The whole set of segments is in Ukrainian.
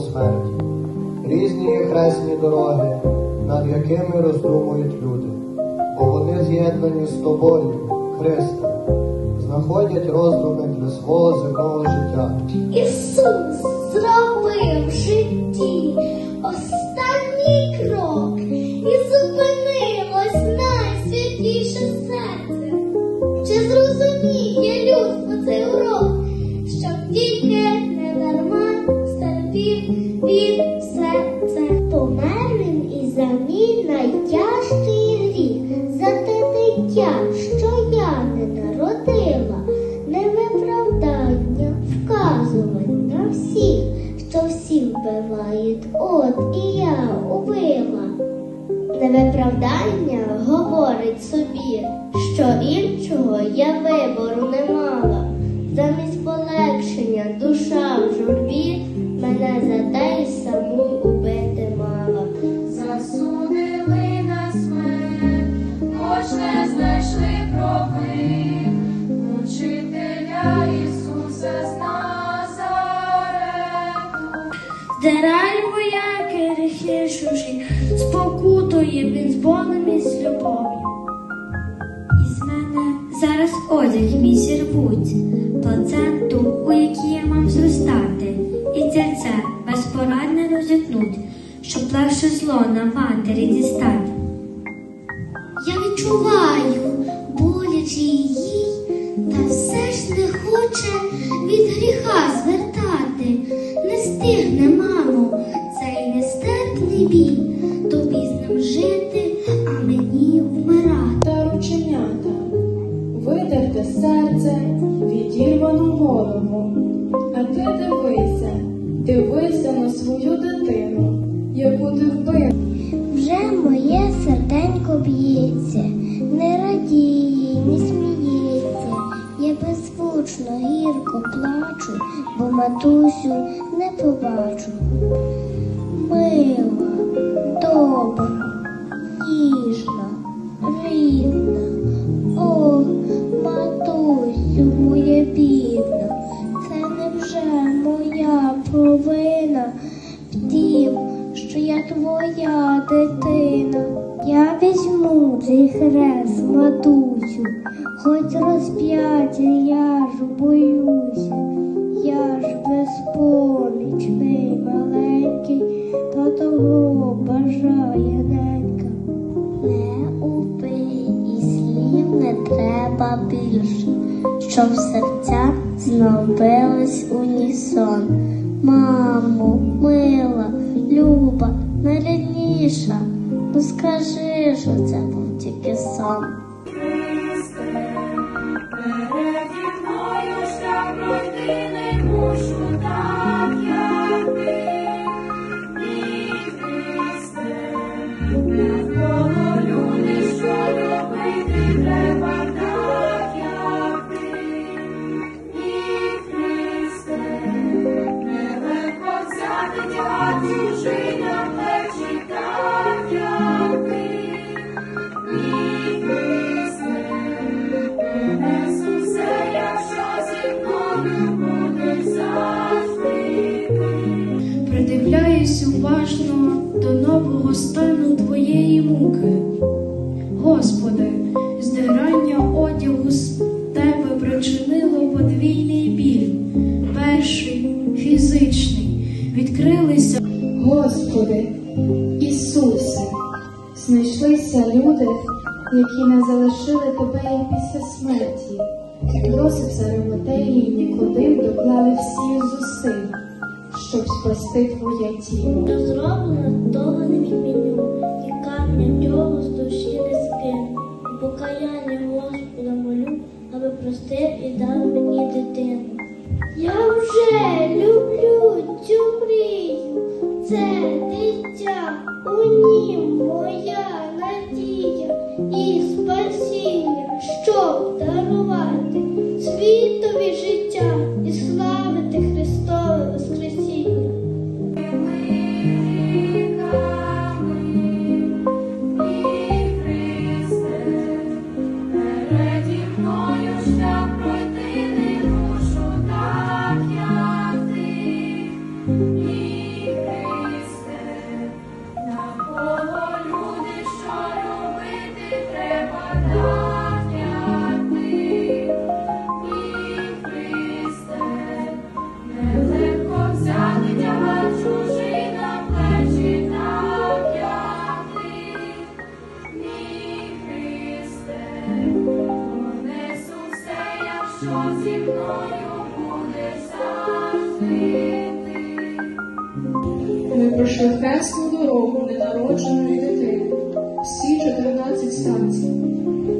смерті. Різні є хресні дороги, над якими роздумують люди, бо вони з'єднані з тобою, Христе, знаходять роздуми для свого земного життя. Ісус зробив в він все це. Помер він і за мій найтяжкий гріх, за те дитя, що я не народила, не виправдання вказувань на всіх, що всі вбивають, от і я убила. Невиправдання говорить собі, що іншого я вибору не мала. Замість полегшення душа в журбі мене за Здирай вояки гріхи чужі, спокутує він з болем і з любов'ю. Із мене зараз одяг мій зірвуть, плаценту, у якій я мав зростати, і серце безпорадне розітнуть, щоб легше зло на матері дістати. Видерте серце, відірвану голову. А ти дивися, дивися на свою дитину, яку ти вбив. Вже моє серденько б'ється, не радіє, не сміється. Я беззвучно гірко плачу, бо матусю не побачу. Мила, добра, дитина. Я візьму цей хрест, матусю, хоч розп'яття я ж боюся. Я ж безпомічний маленький, та того бажає ненька. Не убий і слів не треба більше, щоб серця знов бились унісон. Мамо, люба, найрідніша, ну скажи, що це був тільки сон. Придивляюсь уважно до нового стану твоєї муки. Господи, здирання одягу з тебе причинило подвійний біль. Перший фізичний. Відкрилися Господи, Ісусе, знайшлися люди, які не залишили тебе і після смерті. Йосип з Ариматеї і Нікодим доклали всіх зусиль, щоб спасти твоє тіло. Що зроблено, того не відміню, і камня цього з душі не скину. Покаяння Господа молю, аби простив і дав мені дитину. Я вже люблю цю Ми пройшли хресну дорогу ненародженої дитини, всі 14 станцій.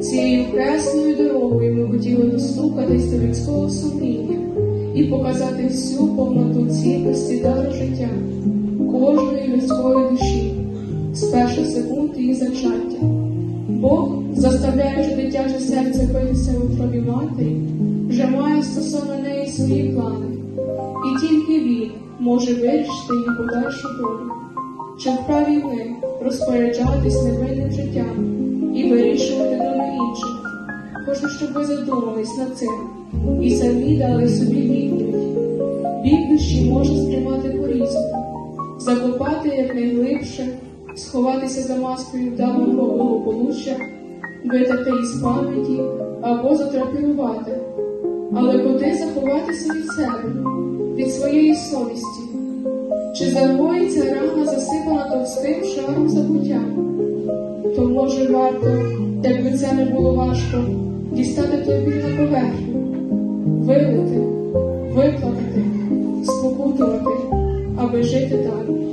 Цією хресною дорогою ми хотіли достукатись до людського сумління і показати всю повноту цінності дару життя, кожної людської душі, з перших секунд її зачаття. Бог, заставляючи дитяче серце битися в утробі матері, вже має стосовно неї свої плани. Тільки він може вирішити її подальшу долю. Чи вправі ми розпоряджатись невинним життям і вирішувати доли інших? Хочу, щоб ви задумались над цим і самі дали собі відповідь. Біль душі може сприймати по-різному, закопати якнайглибше, сховатися за маскою вдалого благополуччя, витерти із пам'яті або затрапірувати. Але куди заховатися від себе, від своєї совісті? Чи загоїться рана засипана товстим шаром забуття? То може варто, якби це не було важко, дістати той біль на поверхню, вилити, виплакати, спокутувати, аби жити далі.